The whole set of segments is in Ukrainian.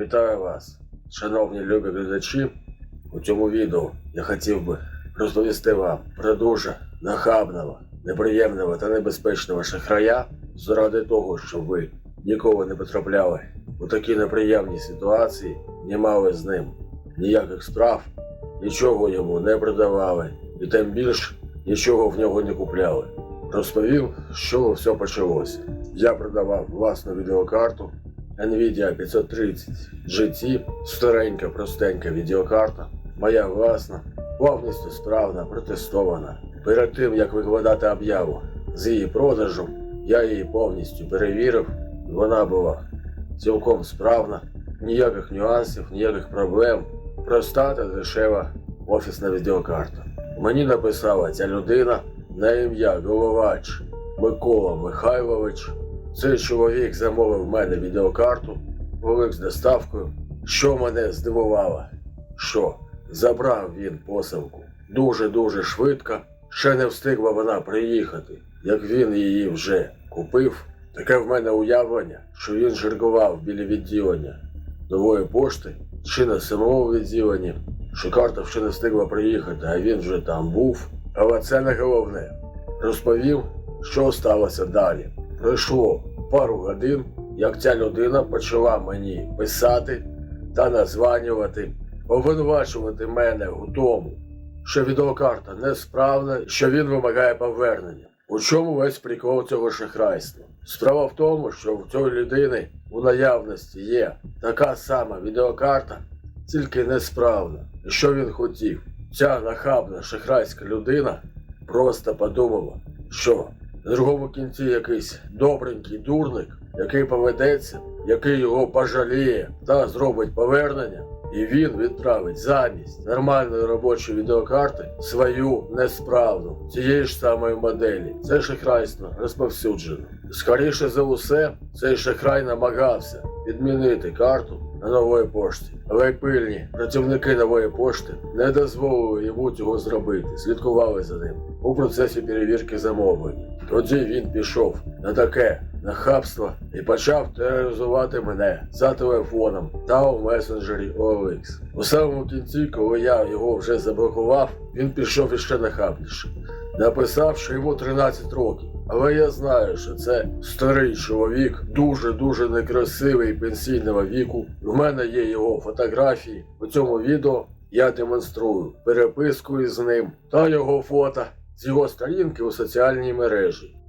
Вітаю вас, шановні любі глядачі. У цьому відео я хотів би розповісти вам про дуже нахабного, неприємного та небезпечного шахрая заради того, щоб ви ніколи не потрапляли у такі неприємні ситуації, не мали з ним ніяких справ, нічого йому не продавали і тим більш нічого в нього не купляли. Розповів, чого все почалося. Я продавав власну відеокарту Nvidia 530 GT, старенька, простенька відеокарта, моя власна, повністю справна, протестована. Перед тим як викладати об'яву з її продажем, я її повністю перевірив, вона була цілком справна, ніяких нюансів, ніяких проблем, проста та дешева офісна відеокарта. Мені написала ця людина на ім'я Головач Микола Михайлович. Цей чоловік замовив в мене відеокарту, велик з доставкою. Що мене здивувало, що забрав він посилку дуже-дуже швидко, ще не встигла вона приїхати, як він її вже купив. Таке в мене уявлення, що він жиргував біля відділення нової пошти чи на самому відділенні, що карта ще не встигла приїхати, а він вже там був. Але це не головне. Розповів, що сталося далі. Пройшло пару годин, як ця людина почала мені писати та названювати, обвинувачувати мене у тому, що відеокарта несправна, що він вимагає повернення. У чому весь прикол цього шахрайства? Справа в тому, що в цієї людини у наявності є така сама відеокарта, тільки несправна. Що він хотів? Ця нахабна шахрайська людина просто подумала, що на другому кінці якийсь добренький дурник, який поведеться, який його пожаліє та зробить повернення, і він відправить замість нормальної робочої відеокарти свою несправну цієї ж самої моделі. Це шахрайство розповсюджено. Скоріше за усе, цей шахрай намагався відмінити карту на нової пошті. Але пильні працівники нової пошти не дозволили йому цього зробити, слідкували за ним у процесі перевірки замовлень. Тоді він пішов на таке нахабство і почав тероризувати мене за телефоном та у месенджері OLX. У самому кінці, коли я його вже заблокував, він пішов іще нахабніше. Написав, що йому 13 років. Але я знаю, що це старий чоловік, дуже-дуже некрасивий пенсійного віку. В мене є його фотографії. У цьому відео я демонструю переписку із ним та його фото з його сторінки у соціальній мережі.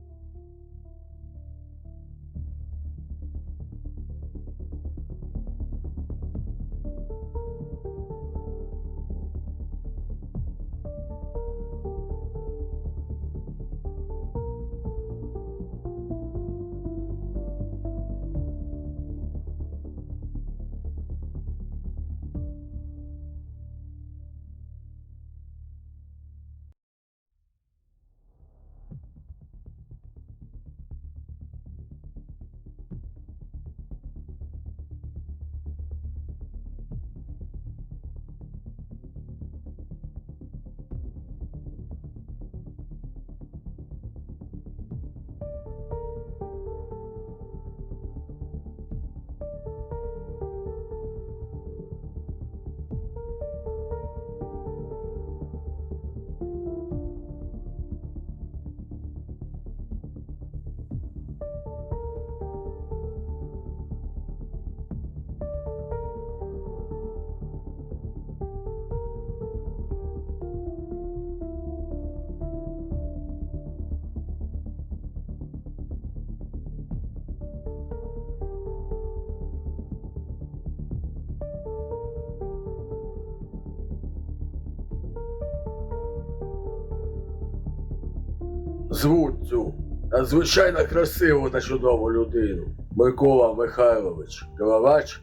Звуть цю надзвичайно красиву та чудову людину. Микола Михайлович Головач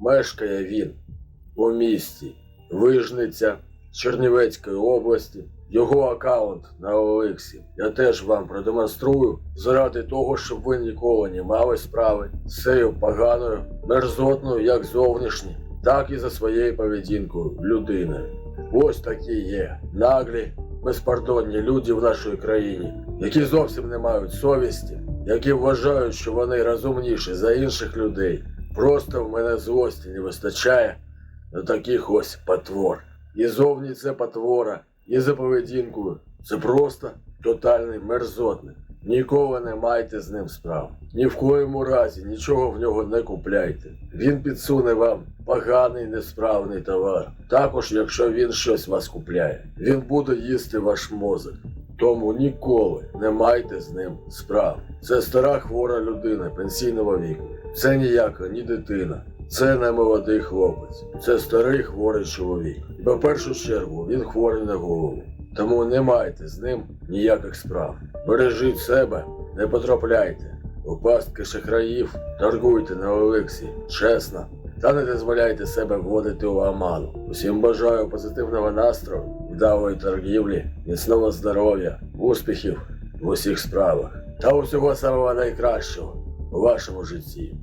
мешкає він у місті Вижниця Чернівецької області. Його аккаунт на Олексі я теж вам продемонструю заради того, щоб ви ніколи не мали справи з цією поганою, мерзотною як зовнішні, так і за своєю поведінкою людиною. Ось такі є наглі, безпардонні люди в нашій країні, які зовсім не мають совісті, які вважають, що вони розумніші за інших людей, Просто в мене злості не вистачає на таких ось потвор. І зовні це потвора, і за поведінкою. Це просто тотальний мерзотник. Ніколи не майте з ним справ. Ні в коєму разі нічого в нього не купляйте. Він підсуне вам поганий несправний товар. Також, якщо він щось вас купляє, він буде їсти ваш мозок. Тому ніколи не майте з ним справ. Це стара хвора людина пенсійного віку. Це ніяка ні дитина. Це не молодий хлопець, це старий хворий чоловік. І по першу чергу він хворий на голову. Тому не майте з ним ніяких справ. Бережіть себе, не потрапляйте. У пастки шахраїв торгуйте на Олексі, чесно. Та не дозволяйте себе вводити у оману. Усім бажаю позитивного настрою, вдалої торгівлі, міцного здоров'я, успіхів в усіх справах та усього самого найкращого у вашому житті.